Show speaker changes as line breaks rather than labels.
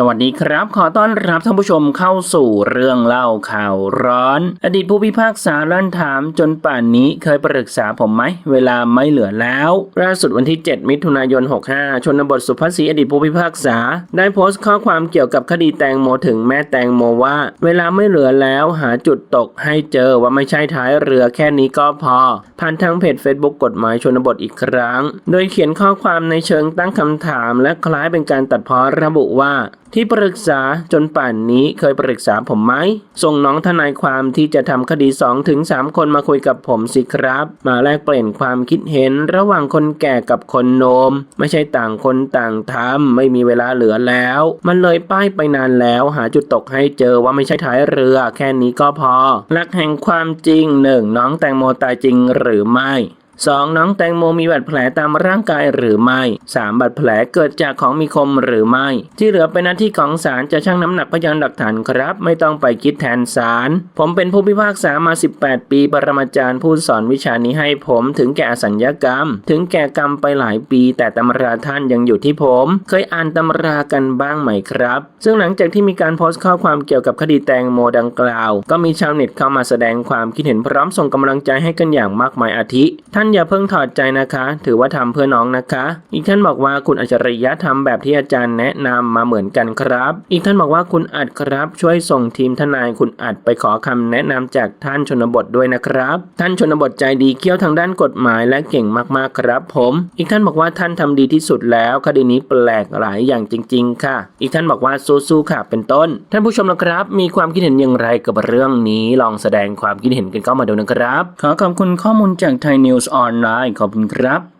สวัสดีครับ ขอต้อนรับท่านผู้ชมเข้าสู่เรื่องเล่าข่าวร้อน อดีตผู้พิพากษาลั่นถามจนป่านนี้เคยปรึกษาผมไหม เวลาไม่เหลือแล้วล่าสุดวันที่ 7 มิถุนายน 65 ชนบทสุภาษีอดีตผู้พิพากษา ได้โพสต์ข้อความเกี่ยวกับคดีแตงโมถึงแม่แตงโมว่า เวลาไม่เหลือแล้วหาจุดตกให้เจอว่าไม่ใช่ท้ายเรือแค่นี้ก็พอ ผ่านทางเพจ Facebook กฎหมายชนบทอีกครั้ง โดยเขียนข้อความในเชิงตั้งคำถาม และคล้ายเป็นการตัดพ้อระบุว่าที่ปรึกษาจนป่านนี้เคยปรึกษาผมไหม ส่งน้องทนายความที่จะทำคดี2ถึง3คนมาคุยกับผมสิครับ มาแลกเปลี่ยนความคิดเห็นระหว่างคนแก่กับคนโนม ไม่ใช่ต่างคนต่างทำไม่มีเวลาเหลือแล้ว มันเลยป้ายไปนานแล้ว หาจุดตกให้เจอว่าไม่ใช่ท้ายเรือ แค่นี้ก็พอหลักแห่งความจริงหนึ่งน้องแตงโมตายจริงหรือไม่ 2. น้องแตงโมมีบาดแผลตามร่างกายหรือไม่ 3. บาดแผลเกิดจากของมีคมหรือไม่ ที่เหลือเป็นหน้าที่ของศาลจะชั่งน้ำหนักพยานหลักฐานครับ ไม่ต้องไปคิดแทนศาลผมเป็นผู้พิพากษามา 18 ปีปรมาจารย์ผู้สอนวิชานี้ให้ผมถึงแก่อสัญญกรรม ถึงแก่กรรมไปหลายปี แต่ตำราท่านยังอยู่ที่ผม เคยอ่านตำรากันบ้างไหมครับ ซึ่งหลังจากที่มีการโพสต์ข้อความเกี่ยวกับคดีแตงโมดังกล่าว ก็มีชาวเน็ตเข้ามาแสดงความคิดเห็นพร้อมส่งกำลังใจให้กันอย่างมากมายอาทิ ท่านอย่าเพิ่งถอดใจนะคะ ถือว่าทำเพื่อน้องนะคะ อีกท่านบอกว่าคุณอัจฉริยะทำแบบที่อาจารย์แนะนำมาเหมือนกันครับ อีกท่านบอกว่าคุณอัดครับ ช่วยส่งทีมทนายคุณอัดไปขอคำแนะนำจากท่านชนบทด้วยนะครับ ท่านชนบทใจดีเขี้ยวทางด้านกฎหมายและเก่งมากๆครับผม อีกท่านบอกว่าท่านทำดีที่สุดแล้วคดีนี้แปลกหลายอย่างจริง ๆ ค่ะ อีกท่านบอกว่าสู้ๆค่ะเป็นต้น ท่านผู้ชมนะครับ มีความคิดเห็นอย่างไรกับเรื่องนี้ลองแสดงความคิดเห็นกันเข้ามาดูนะครับ ขอขอบคุณข้อมูลจากไทยนิวส์ออนไลน์ขอบคุณครับ